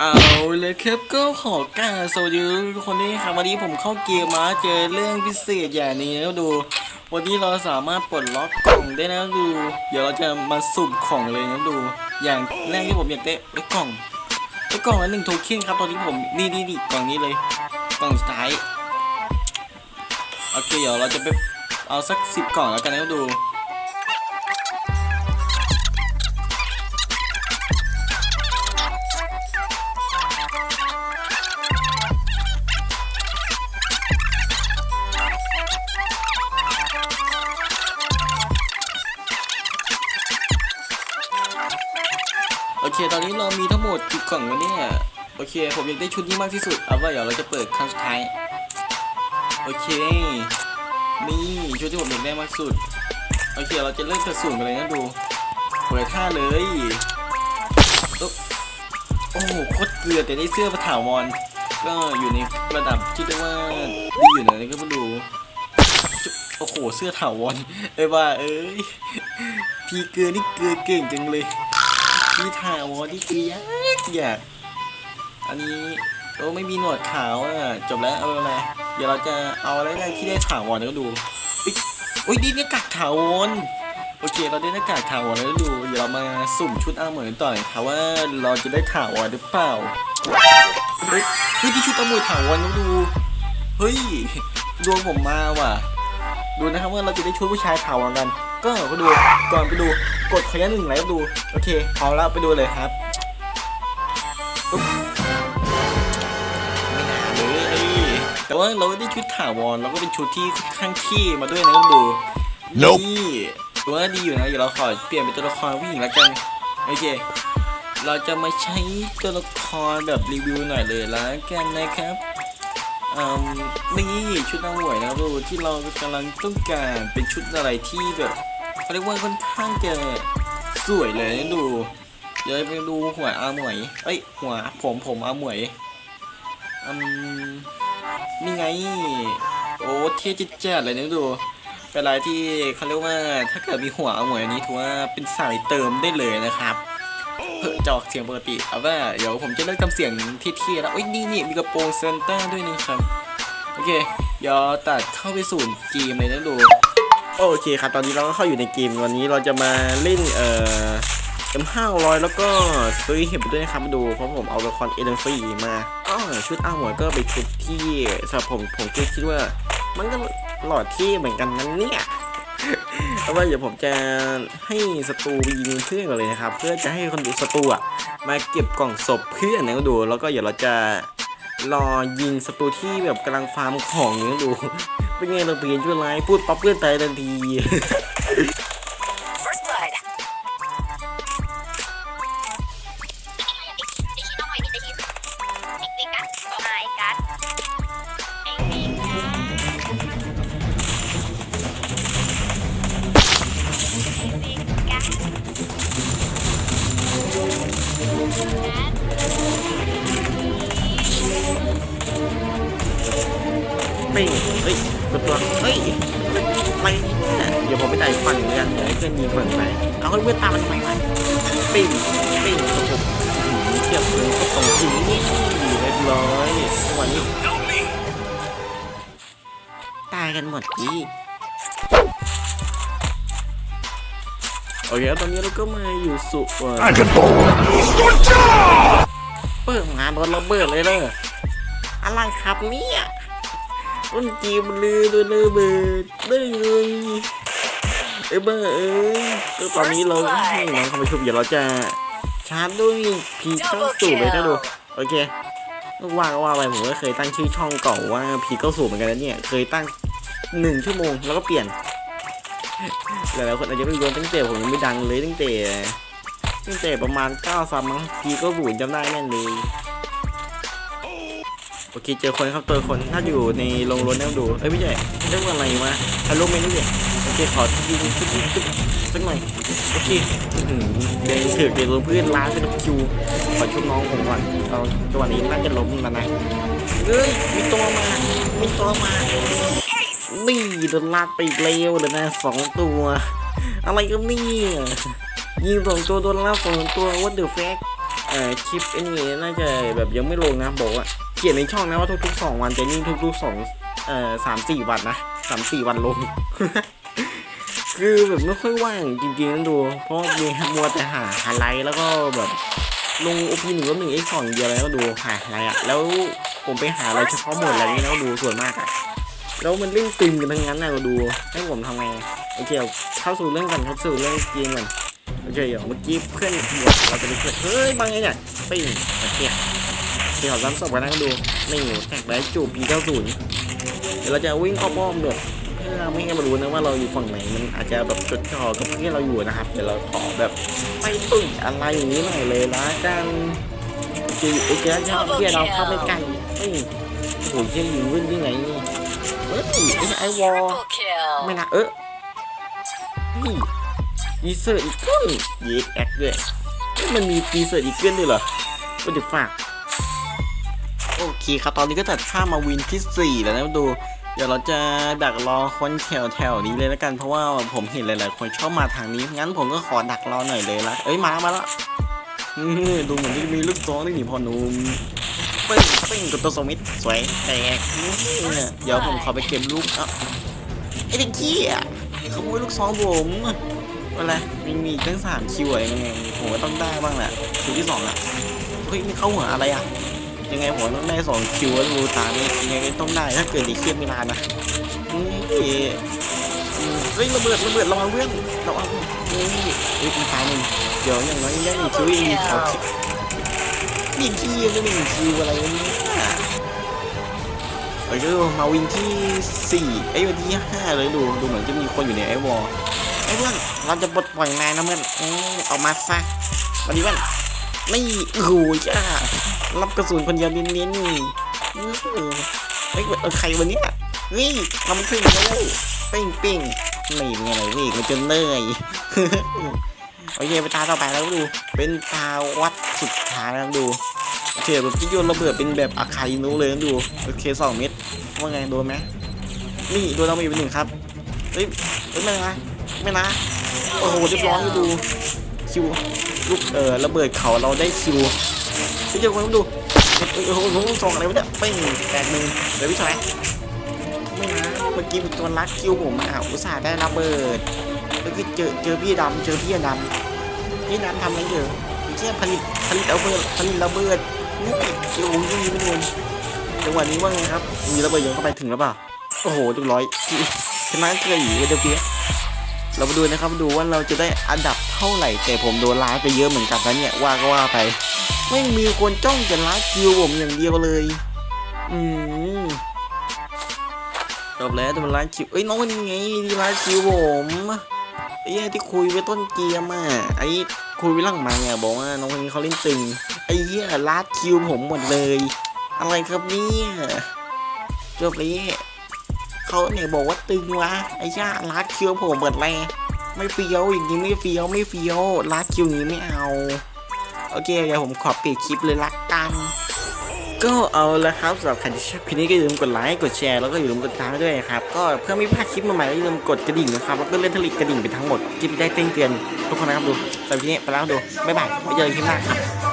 เอาเลยครับก็ขอกล่าวสวัสดีทุกคนด้วยครับวันนี้ผมเข้าเกมมาเจอเรื่องพิเศษอย่างนี้นะดู วันนี้เราสามารถปลดล็อกกล่องได้นะดู เดี๋ยวเราจะมาสุ่มของเลยนะดู อย่างแรกที่ผมอยากได้ไอ้กล่องไอ้กล่องละหนึ่งโทเค็นครับตอนที่ผมนี่นี่นี่กล่องนี้เลย กล่องสุดท้ายโอเคเดี๋ยวเราจะไปเอาสักสิบกล่องแล้วกันนะดู เค ตอนนี้เรามีทั้งหมดกี่กล่องวะเนี่ย โอเค ผมอยากได้ชุดนี้มากที่สุด เอาว่าเดี๋ยวเราจะเปิดครั้งสุดท้าย โอเค นี่ชุดที่ผมอยากได้มากสุด โอเค เราจะเริ่มกระสุนกันเลยนะดูเปิดท่าเลยโอ้โอ้โหโคตรเกลือแต่ได้เสื้อประถาวรก็อยู่ในระดับที่เรียกว่าดีอยู่นะนี่ก็มาดูโอ้โห เสื้อถาวรเอ้ยว่าเอ้ย พี่เกลือนี่เกลือเก่งจังเลย พี่ถาวรที่คือยากอยากอันนี้โอ้ไม่มีหนวดขาวอะจบแล้วเอาอะไรเดี๋ยวเราจะเอาอะไรที่ได้ถาวรแล้วก็ดูอุ๊ยอุ้ยดีนี่กากถาวรโอเคเราได้หน้ากากถาวรแล้วดูเดี๋ยวเรามาสุ่มชุดอาเหมือนต่อยค่ะว่าเราจะได้ถาวรหรือเปล่าเฮ้ยที่ชุดอาหมือนถาวรแล้วดูเฮ้ยดวงผมมาว่ะ ดูนะครับว่าเราจะได้ชุดผู้ชายถาวรกัน ก็ไปดูก่อนไปดูกดขยันหนึ่งไลค์ดูโอเคพร้อมแล้วไปดูเลยครับอุ๊บไม่น่าเลยแต่ว่าเราได้ชุดถาวรเราก็เป็นชุดที่ค่อนข้างที่มาด้วยนะครับดู Nope นี่ตัวน่าดีอยู่นะเดี๋ยวเราขอเปลี่ยนเป็นตัวละครผู้หญิงแล้วกันโอเคเราจะมาใช้ตัวละครแบบรีวิวหน่อยเลยละกันนะครับอืมนี่ชุดนางหวยนะครับดูที่เรากำลังต้องการเป็นชุดอะไรที่แบบ เขาเรียกว่าค่อนข้างจะสวยเลยนะดูเดี๋ยวไปดูหัวอาหมวยเอ้ยหัวผมผมอาหมวยอืมนี่ไง โอ้เท่จัดจัดเลยนะดูเป็นอะไรที่เขาเรียกว่าถ้าเกิดมีหัวอาหมวยอันนี้ถือว่าเป็นสายเติมได้เลยนะครับเพื่อจอกเสียงปกติเอาว่าเดี๋ยวผมจะเลิกทำเสียงเท่ๆแล้วเอ้ยนี่นี่มีกระโปรงเซนต้าด้วยนี่ครับ โอเคเดี๋ยวตัดเข้าไปสู่เกมเลยนะดู โอเคครับ ตอนนี้เราก็เข้าอยู่ในเกมวันนี้เราจะมาเล่นเอ่อเอ็มห้าร้อยแล้วก็ซื้อเห็บไปด้วยนะครับมาดูเพราะผมเอาละครเอเดนซีมาอ๋อชุดอ้าวหมวยก็เป็นชุดที่สำหรับผมผมก็คิดว่า มันก็หล่อที่เหมือนกันนั้นเนี่ยเพราะว่าเดี๋ยวผมจะให้ศัตรูยิงเพื่อนก่อนเลยนะครับ เพื่อจะให้คนดูศัตรูอะมาเก็บกล่องศพเพื่อนนะดู แล้วก็เดี๋ยวเราจะรอยิงศัตรูที่แบบกำลังฟาร์มของอย่างนี้ดู เป็นไงเราเปลี่ยนชั่วร้ายพูดปั๊บเพื่อนตายทันที เฮ้ยตัวตัวเฮ้ยไม่เนี่ยเดี๋ยวผมไปจ่ายฝั่งเลยอะเดี๋ยวให้เพื่อนยิงฝั่งไปเอาให้เพื่อนตามมันทำไมวะปิ้งปิ้งกระปุกอื้อหือเทียบเลยก็ตรงจริงนี่เรียบร้อยวันนี้ตายกันหมดยี่โอเคแล้วตอนนี้เราก็มาอยู่สุเอ่อ Dragon Ball! เปิดงานโดนระเบิดเลยเลยอะไรครับเนี่ย ต้นจีมันลือโดนระเบิดได้เลยเอ้ยเบ้อเอ้ยก็ตอนนี้เราให้น้องเข้าไปชุบเดี๋ยวเราจะชาร์จด้วยพีเข้าสู่เลยนะดูโอเคว่าก็ว่าไปผมก็เคยตั้งชื่อช่องเก่าว่าพีเข้าสู่เหมือนกันนะเนี่ยเคยตั้งหนึ่งชั่วโมงแล้วก็เปลี่ยนหลายๆคนอาจจะไม่รู้ตั้งแต่ผมยังไม่ดังเลยตั้งแต่ตั้งแต่ประมาณ9ซัมมั้งพีก็บูนจำได้แม่นเลย โอเคเจอคนครับเจอคนถ้าอยู่ในโรงรถแนวดูเอ้ยไม่ใช่เรียกว่าอะไรวะฮัลโหลเมนนี่เนี่ยโอเคขอยิงชุดชุดชุดสักหน่อยโอเคหือเดินถือเดินเพื่อนล้านเป็นคิวขอชุบน้องผมก่อนเอาตัวนี้น่าจะล้มแล้วนะเฮ้ยมีตัวมามีตัวมานี่โดนลากไปอีกแล้วเลยนะสองตัว อะไรกันเนี่ยยิงสองตัวโดนล่าสองตัว what the fuck โออ่อคลิปไอ้นี่น่าจะแบบยังไม่ลงนะบอกว่า เขียนในช่องนะว่าทุกๆสองวันจะนิ่งทุกๆสองเอ่อสามสี่วันนะสามสี่วันลง คือแบบไม่ค่อยว่างจริงๆนะดู เพราะมีมัวแต่หาหาไลท์แล้วก็แบบลงโอพีหนึ่งกับหนึ่งเอ็กสองเดียวแล้วก็ดูหาอะไรอะแล้วผมไปหาอะไรเฉพาะหมดอะไรนี้แล้วดูส่วนมากอะแล้วมันเล่นตึงกันทั้งนั้นนะก็ดูให้ผมทำไงโอเคเข้าสู่เรื่องกันเข้าสู่เรื่องเกมกันโอเคเดี๋ยวเมื่อกี้เพื่อนบวกเราจะไปช่วยเฮ้ยมาไงเนี่ยปิ้งโอเค เดี๋ยวซ้ำศพกันนะก็ดูนี่แท็กได้จูบปีเก้าศูนย์เดี๋ยวเราจะวิ่งเข้าป้อมด้วยเพื่อไม่ให้มารู้นะว่าเราอยู่ฝั่งไหนมันอาจจะแบบจดจ่อกับที่เราอยู่นะครับเดี๋ยวเราขอแบบไม่ตุ้ยอะไรอย่างนี้หน่อยเลยละกันจะอยู่ไอ้เจ้าชอบที่เราเข้าไม่ไกลเฮ้ยโอ้โหเชี่ยยิงวิ่งยังไงเฮ้ยไอ้วอลไม่นะเออนี่ดีเซอร์อีกเกิลยีแอคด้วยมันมีดีเซอร์อีกเกิลด้วยเหรอก็จะฝาก โอเคครับ ตอนนี้ก็ตัดข้ามมาวินที่สี่แล้วนะดู เดี๋ยวเราจะดักรอคนแถวแถวนี้เลยแล้วกัน เพราะว่าผมเห็นหลายๆคนชอบมาทางนี้ งั้นผมก็ขอดักรอหน่อยเลยละเอ้ย มาแล้วมาล้วอื้อดูเหมือนจะมีลูกซองด้วยนี่พอนุ่มปึ้งปึ้งกับตัวสมิธสวยแตกเดี๋ยวผมขอไปเก็บลูกเอ้าไอ้เด็กขี้อะขโมยลูกซองผมอะไรมีมีตั้งสามคิวอะยังไงผมก็ต้องได้บ้างแหละคิวที่สองอะเฮ้ยนี่เข้าหัวอะไรอะ ยังไงผมต้องได้สองคิวแล้วดูตาเนี่ยยังไงก็ต้องได้ถ้าเกิดดีเครียดไม่นานนะอืมเอ้ยเฮ้ยระเบิดระเบิดระวังเพื่อนระวังนี่เฮ้ยตายหนึ่งเดี๋ยวอย่างน้อยยังมีคิวอีกมีขอคิวมีคิวไม่มีคิวอะไรเนี่ยเอ้ยดูมาวินที่สี่ไอ้วันที่ห้าเลยดูดูเหมือนจะมีคนอยู่ในไอ้วอลไอ้เพื่อนเราจะปลดปล่อยนายนะเพื่อนเอ้ยออกมาซะวันนี้เพื่อน ไม่โอ้โหจ้ารับกระสุนคนเดียวเน้นๆนี่อื้อเฮ้ยเอาใครวันนี้นี่ทำขึ้นแล้วเป้งเป้งไม่เป็นไงเลยนี่มันจะเหนื่อยโอเคไปตาต่อไปแล้วดู เป็นตาวัดสุดท้ายแล้วดูโอเคแบบที่โยนระเบิดเป็นแบบอาคาอินุเลยนะดูโอเคสองเม็ดว่าไงโดนไหมนี่โดนเราไปอีกเป็นหนึ่งครับเฮ้ยเฮ้ยไม่นะไม่นะโอ้โหเรียบร้อยดูคิว ลูกเออระเบิดเขาเราได้คิวไปเจอคนดูโอ้โหโอ้โหสองอะไรวะเนี่ยเป้งแตกหนึ่งเดี๋ยวพี่ชายไม่นะเมื่อกี้ตัวรัดคิวผมอะอุตส่าห์ได้ระเบิดเมื่อกี้เจอเจอพี่ดำเจอพี่ดำพี่ดำทำอะไรเจอแค่ผลิตผลิตระเบิดผลิตระเบิดนี่คิวยังมีไม่โดนจังหวะนี้ว่าไงครับ มีระเบิดยังเข้าไปถึงแล้วเปล่าโอ้โหเรียบร้อยชนะเกยเอเดเปีย เรามาดูนะครับดูว่าเราจะได้อันดับเท่าไหร่แต่ผมโดนล้าไปเยอะเหมือนกันนะเนี่ยว่าก็ว่าไป ไม่มีคนจ้องจะลัดคิวผมอย่างเดียวเลย อืมจบแล้วแต่มันลัดคิวเอ้ยน้องคนนี้ไงที่ลัดคิวผมไอ้ที่คุยไปต้นเกียร์มาไอ้คุยไปหลังมาเนี่ยบอกว่าน้องคนนี้เขาเล่นตึงไอ้เหี้ยลัดคิวผมหมดเลย อะไรครับเนี่ยจบเลย เขาเนี่ยบอกว่าตึงวะไอ้ย่าลัดคิวผมหมดเลยไม่เฟี้ยวอย่างนี้ไม่เฟี้ยวไม่เฟี้ยวลัดคิวอย่างนี้ไม่เอา โอเคเดี๋ยวผมขอปิดคลิปเลยละกันก็เอาละครับสำหรับใครที่ชอบคลิปนี้ก็อย่าลืมกดไลค์กดแชร์แล้วก็อย่าลืมกดติดตามด้วยครับก็เพื่อไม่พลาดคลิปใหม่ๆก็อย่าลืมกดกระดิ่งนะครับแล้วก็เล่นทลิกกระดิ่งไปทั้งหมดจะได้แจ้งเตือนทุกคนนะครับดูสำหรับทีนี้ไปแล้วดูบ๊ายบายไว้เจอกันคลิปหน้าครับ